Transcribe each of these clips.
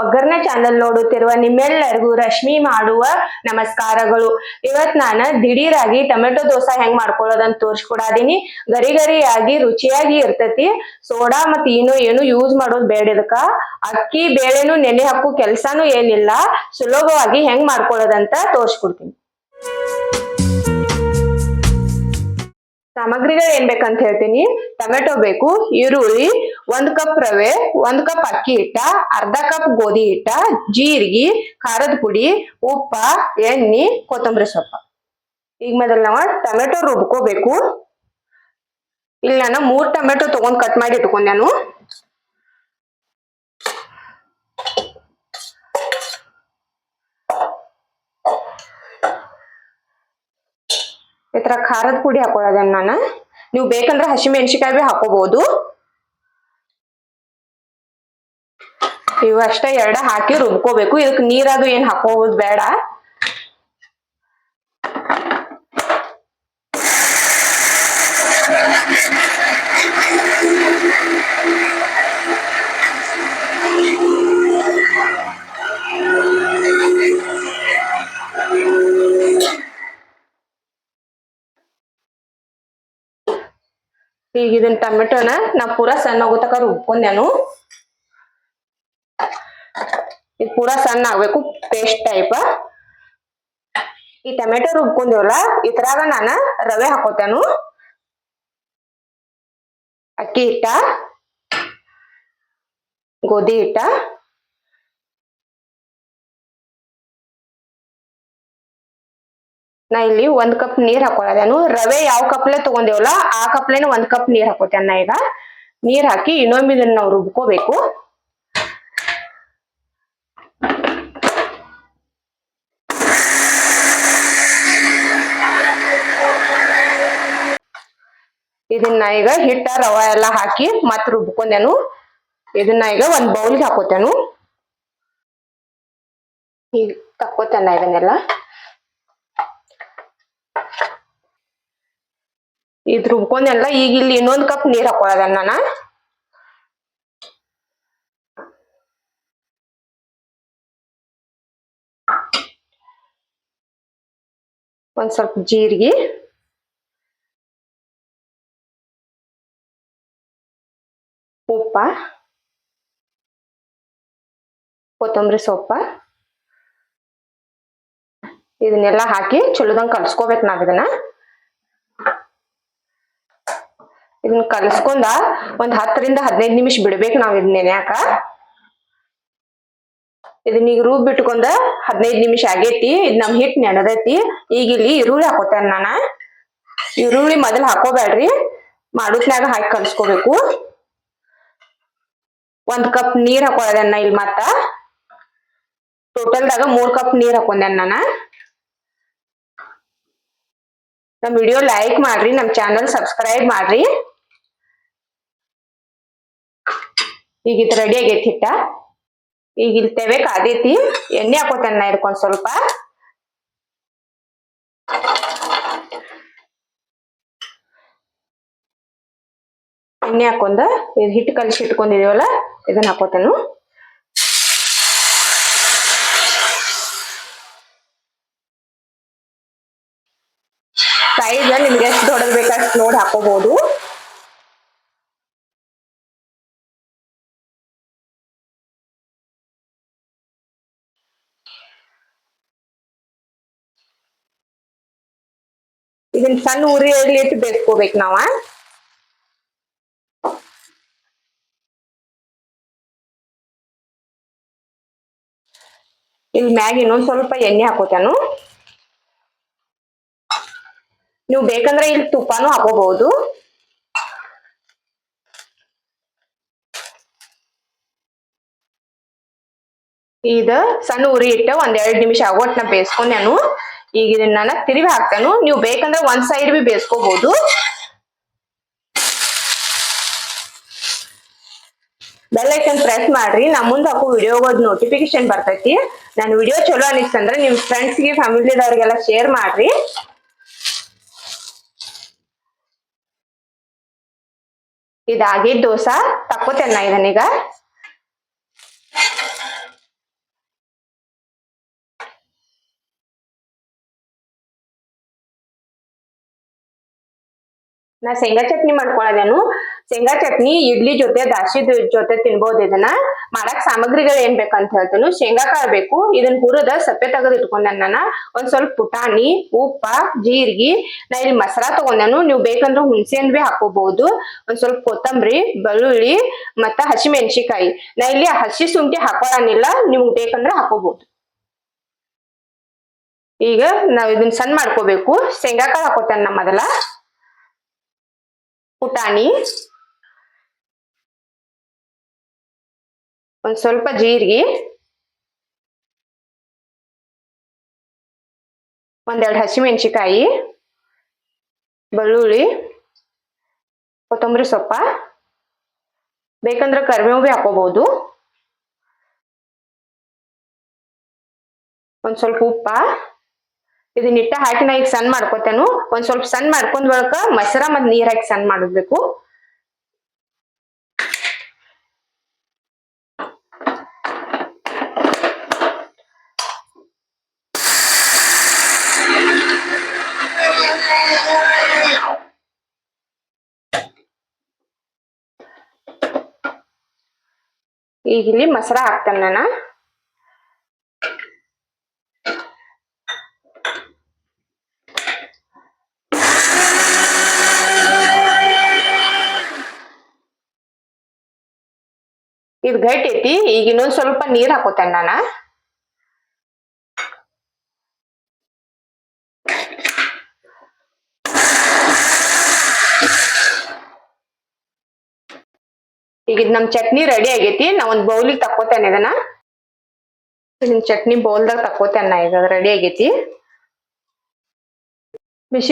ಒಗ್ಗರಣೆ ಚಾನಲ್ ನೋಡುತ್ತಿರುವ ನಿಮ್ಮೆಲ್ಲರಿಗೂ ರಶ್ಮಿ ಮಾಡುವ ನಮಸ್ಕಾರಗಳು. ಇವತ್ ನಾನು ದಿಢೀರಾಗಿ ಟೊಮೆಟೊ ದೋಸೆ ಹೆಂಗ್ ಮಾಡ್ಕೊಳ್ಳೋದಂತ ತೋರ್ಸ್ಕೊಡಾದೀನಿ. ಗರಿ ಗರಿಯಾಗಿ ರುಚಿಯಾಗಿ ಇರ್ತತಿ. ಸೋಡಾ ಮತ್ತೆ ಏನು ಏನು ಯೂಸ್ ಮಾಡೋದ್ ಬೇಡ ಇದಕ್ಕ. ಅಕ್ಕಿ, ಬೇಳೆನು ನೆನೆ ಹಾಕು ಕೆಲ್ಸಾನು ಏನಿಲ್ಲ. ಸುಲಭವಾಗಿ ಹೆಂಗ್ ಮಾಡ್ಕೊಳ್ಳೋದಂತ ತೋರ್ಸ್ಕೊಡ್ತೀನಿ. ಸಾಮಗ್ರಿಗಳು ಏನ್ ಬೇಕಂತ ಹೇಳ್ತೀನಿ? ಟೊಮೆಟೊ ಬೇಕು, ಈರುಳ್ಳಿ, ಒಂದ್ ಕಪ್ ರವೆ, ಒಂದ್ ಕಪ್ ಅಕ್ಕಿ ಹಿಟ್ಟ, ಅರ್ಧ ಕಪ್ ಗೋಧಿ ಹಿಟ್ಟ, ಜೀರಿಗೆ, ಖಾರದ ಪುಡಿ, ಉಪ್ಪ, ಎಣ್ಣೆ, ಕೊತ್ತಂಬರಿ ಸೊಪ್ಪ. ಈಗ ಮೊದಲು ನಾವು ಟೊಮೆಟೊ ರುಬ್ಕೋಬೇಕು. ಇಲ್ಲಿ ನಾನು ಮೂರ್ ಟೊಮೆಟೊ ತಗೊಂಡ್ ಕಟ್ ಮಾಡಿ ಇಟ್ಕೊಂಡ್ ನಾನು. ಈ ತರ ಖಾರದ ಪುಡಿ ಹಾಕೊಳ್ಳೋದನ್ನ ನಾನು. ನೀವು ಬೇಕಂದ್ರೆ ಹಸಿಮೆಣಸಿಕಾಯಿ ಬಿ ಹಾಕೋಬಹುದು ಇವು ಅಷ್ಟೇ, ಎರಡ ಹಾಕಿ ರುಬ್ಕೋಬೇಕು. ಇದಕ್ಕೆ ನೀರದು ಏನ್ ಹಾಕೋದು ಬೇಡ. ಈಗ ಇದನ್ನ ಟೊಮೆಟೊನ ನಾ ಪೂರಾ ಸಣ್ಣ ತಕ ರುಬ್ಕೊಂಡ್ ನಾನು. ಇದು ಪೂರಾ ಸಣ್ಣ ಆಗ್ಬೇಕು ಪೇಸ್ಟ್ ಟೈಪ್ ಈ ಟೊಮೆಟೊ ರುಬ್ಕೊಂಡೇವಲ್ಲ, ಇದ್ರಾಗ ನಾನು ರವೆ ಹಾಕೋತೇನು ಅಕ್ಕಿ ಹಿಟ್ಟ, ಗೋಧಿ ಹಿಟ್ಟ ನಾ ಇಲ್ಲಿ ಒಂದ್ ಕಪ್ ನೀರ್ ಹಾಕೊಳ್ಳೋದೇನು ರವೆ ಯಾವ ಕಪ್ಲೆ ತಗೊಂಡೇವಲ್ಲ ಆ ಕಪ್ಲೆನ ಒಂದ್ ಕಪ್ ನೀರ್ ಹಾಕೋತೇನೆ ಈಗ. ನೀರ್ ಹಾಕಿ ಇನ್ನೊಮ್ಮೆ ಇದನ್ನ ನಾವು ರುಬ್ಕೋಬೇಕು. ಇದನ್ನ ಈಗ ಹಿಟ್ಟ, ರವ ಎಲ್ಲ ಹಾಕಿ ಮತ್ ರುಬ್ಕೊಂಡೇನು. ಇದನ್ನ ಈಗ ಒಂದ್ ಬೌಲ್ಗೆ ಹಾಕೋತೇನು. ಈಗ ತಕ್ಕೋತೇನ ಇದನ್ನೆಲ್ಲ. ಇದ್ ರುಬ್ಕೊಂಡೆಲ್ಲ ಈಗ ಇಲ್ಲಿ ಇನ್ನೊಂದ್ ಕಪ್ ನೀರ್ ಹಾಕೊಳ್ಳೋದ ನಾನ? ಒಂದ್ ಸ್ವಲ್ಪ ಜೀರಿಗೆ. ಉಪ್ಪ. ಕೊತ್ತಂಬರಿ ಸೊಪ್ಪ. ಇದನ್ನೆಲ್ಲ ಹಾಕಿ ಚಲೋದಂಗ್ ಕಲ್ಸ್ಕೊಬೇಕು ನಾವ್ ಇದನ್ನ. ಇದನ್ನ ಕಲಸ್ಕೊಂಡ ಒಂದ್ ಹತ್ತರಿಂದ ಹದಿನೈದು ನಿಮಿಷ ಬಿಡ್ಬೇಕು ನಾವ್ ಇದನ್ನ ನೆನ್ಯಾಕ. ಇದನ್ನ ಈಗ ರೂಬ್ ಬಿಟ್ಕೊಂಡ ಹದಿನೈದು ನಿಮಿಷ ಆಗೇತಿ, ಇದ್ ನಮ್ ಹಿಟ್ ನೆನದೈತಿ. ಈಗ ಇಲ್ಲಿ ಈರುಳ್ಳಿ ಹಾಕೋತೇನೆ ನಾನ. ಈರುಳ್ಳಿ ಮೊದಲ್ ಹಾಕೋಬೇಡ್ರಿ. ಮಾಡುತ್ನ್ಯಾಗ ಹಾಕಿ ಕಲ್ಸ್ಕೋಬೇಕು. ಒಂದ್ ಕಪ್ ನೀರ್ ಹಾಕೊಳ್ಳೋದನ್ನ ಇಲ್ಲಿ ಮತ್ತ. ಟೋಟಲ್ದಾಗ ಮೂರ್ ಕಪ್ ನೀರ್ ಹಾಕೊಂಡೆ ನಾನ. ನಮ್ ವಿಡಿಯೋ ಲೈಕ್ ಮಾಡ್ರಿ, ನಮ್ ಚಾನಲ್ ಸಬ್ಸ್ಕ್ರೈಬ್ ಮಾಡ್ರಿ. ಈಗ ಇದು ರೆಡಿ ಆಗೈತಿ ಹಿಟ್ಟ. ಈಗ ಇಲ್ಲಿ ತೆವೆ ಕಾದೈತಿ. ಎಣ್ಣೆ ನಾ ಇದಕ್ಕೊಂದ್ ಸ್ವಲ್ಪ. ಎಣ್ಣೆ ಹಾಕೊಂಡ ಇದು ಹಿಟ್ಟು ಕಲಸಿ ಇಟ್ಕೊಂಡಿದೀವಲ್ಲ, ಇದನ್ನ ಹಾಕೋತಾನು ಸೈಜ್ ನಿಮ್ಗೆ ಎಷ್ಟು ದೊಡ್ಡದು ಅಷ್ಟು ನೋಡಿ ಹಾಕೋಬಹುದು ಇದನ್ನ ಸಣ್ಣ ಉರಿಯಲ್ಲಿ ಇಟ್ಟು ಬೇಯಿಸ್ಕೋಬೇಕು ನಾವ. ಇಲ್ಲಿ ಮ್ಯಾಗ ಇನ್ನೊಂದ್ ಸ್ವಲ್ಪ ಎಣ್ಣೆ ಹಾಕೋತಾನು. ನೀವು ಬೇಕಂದ್ರೆ ಇಲ್ಲಿ ತುಪ್ಪನೂ ಹಾಕೋಬಹುದು. ಇದ ಸಣ್ಣ ಉರಿ ಇಟ್ಟ ಒಂದ್ ಎರಡ್ ನಿಮಿಷ ಆಗೋಟ್ ನಾ ಬೇಯಿಸ್ಕೊಂಡ್ ನಾನು. ಈಗ ಇದನ್ನ ನಾನು ತಿರುವಿ ಹಾಕ್ತಾನು. ನೀವು ಬೇಕಂದ್ರೆ ಒಂದ್ ಸೈಡ್ ಬಿ ಬೇಯಿಸ್ಕೋಬಹುದು ಬೆಲ್ ಐಕನ್ ಪ್ರೆಸ್ ಮಾಡ್ರಿ. ನಾ ಮುಂದೆ ಹಾಕೋ ವಿಡಿಯೋಗದ್ ನೋಟಿಫಿಕೇಶನ್ ಬರ್ತೈತಿ. ನಾನು ವಿಡಿಯೋ ಚಲೋ ಅನಿಸ್ತಂದ್ರೆ ನಿಮ್ ಫ್ರೆಂಡ್ಸ್ಗೆ ಫ್ಯಾಮಿಲಿದವ್ರಿಗೆಲ್ಲ ಶೇರ್ ಮಾಡ್ರಿ. ಇದಾಗಿದ್ ದೋಸಾ ತಕ್ಕೋತೇನೆ ಇದನ್ನೀಗ ನಾ ಶೇಂಗಾ ಚಟ್ನಿ ಮಾಡ್ಕೊಳ್ಳೋದೇನು ಶೇಂಗಾ ಚಟ್ನಿ, ಇಡ್ಲಿ ಜೊತೆ ದಾಸಿ ಜೊತೆ ತಿನ್ಬೋದು ಇದನ್ನ. ಮಾಡಕ್ ಸಾಮಗ್ರಿಗಳು ಏನ್ ಬೇಕಂತ ಹೇಳ್ತೇನೆ. ಶೇಂಗಾ ಕಾಳು ಬೇಕು. ಇದನ್ನ ಹುರಿದ ಸಪ್ಪೆ ತೆಗೆದು ಇಟ್ಕೊಂಡೆ ನಾನು. ಒಂದ್ ಸ್ವಲ್ಪ ಪುಟಾಣಿ, ಉಪ್ಪ, ಜೀರಿಗೆ. ನಾ ಇಲ್ಲಿ ಮಸಾಲ ತಗೊಂಡೇನು. ನೀವು ಬೇಕಂದ್ರೆ ಹುಣಸೆ ಹಣ್ಣು ಬಿ ಹಾಕೋಬಹುದು ಒಂದ್ ಸ್ವಲ್ಪ ಕೊತ್ತಂಬರಿ, ಬೆಳ್ಳುಳ್ಳಿ ಮತ್ತ ಹಸಿ ಮೆಣಸಿಕಾಯಿ ನಾ ಇಲ್ಲಿ ಹಸಿ ಶುಂಠಿ ಹಾಕೊಳ್ಳೋನಿಲ್ಲ ನಿಮ್ಗೆ ಬೇಕಂದ್ರೆ ಹಾಕೋಬಹುದು ಈಗ ನಾವ್ ಇದನ್ನ ಸಣ್ಣ ಮಾಡ್ಕೋಬೇಕು. ಶೇಂಗಾ ಕಾಳು ಹಾಕೋತೇನೆ ನಾ ಮೊದಲ. ಪುಟಾಣಿ. ಒಂದ್ ಸ್ವಲ್ಪ ಜೀರಿಗೆ. ಒಂದೆರಡು ಹಸಿಮೆಣಸಿಕಾಯಿ ಬೆಳ್ಳುಳ್ಳಿ. ಕೊತ್ತಂಬರಿ ಸೊಪ್ಪ. ಬೇಕಂದ್ರೆ ಕರಿಬೇವು ಭೀ ಹಾಕೋಬಹುದು ಒಂದ್ ಸ್ವಲ್ಪ ಉಪ್ಪ. ಇದನ್ನ ಇಟ್ಟ ಹಾಕಿ ನಾ ಈಗ ಸಣ್ಣ ಮಾಡ್ಕೋತೇನು. ಒಂದ್ ಸ್ವಲ್ಪ ಸಣ್ಣ ಮಾಡ್ಕೊಂಡ್ ಬಳಕ ಮೊಸರ ಮತ್ ನೀರ್ ಹಾಕಿ ಸಣ್ಣ ಮಾಡಬೇಕು ಈಗ ಇಲ್ಲಿ ಮೊಸರ ಹಾಕ್ತೇನೆ ನಾನು. ಇದು ಗಟ್ಟಿ ಐತಿ ಈಗ ಇನ್ನೊಂದ್ ಸ್ವಲ್ಪ ನೀರ್ ಹಾಕೋತೇನೆ ನಾನು. ಈಗ ಇದು ನಮ್ ಚಟ್ನಿ ರೆಡಿ ಆಗೈತಿ ನಾ ಒಂದ್ ಬೌಲಿಗೆ ತಕ್ಕೋತೇನೆ ಇದನ್ನ. ಚಟ್ನಿ ಬೌಲ್ದಾಗ ತಕ್ಕೋತೇನೆ ನಾ ಈಗ ರೆಡಿ ಆಗೈತಿ.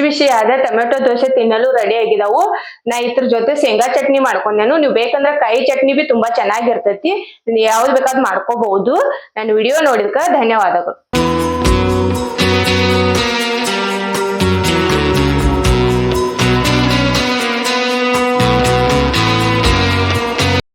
ಬಿಸಿ ಆದ ಟೊಮೆಟೊ, ದೋಸೆ ತಿನ್ನಲು ರೆಡಿ ಆಗಿದಾವು. ನಾ ಇದ್ರ ಜೊತೆ ಶೇಂಗಾ ಚಟ್ನಿ ಮಾಡ್ಕೊಂಡೇನು. ನೀವು ಬೇಕಂದ್ರೆ ಕಾಯಿ ಚಟ್ನಿ ಬಿ ತುಂಬಾ ಚೆನ್ನಾಗಿರ್ತೈತಿ. ಯಾವ್ದು ಬೇಕಾದ್ ಮಾಡ್ಕೋಬಹುದು. ನಾನು ವಿಡಿಯೋ ನೋಡಿದ್ಕ ಧನ್ಯವಾದಗಳು.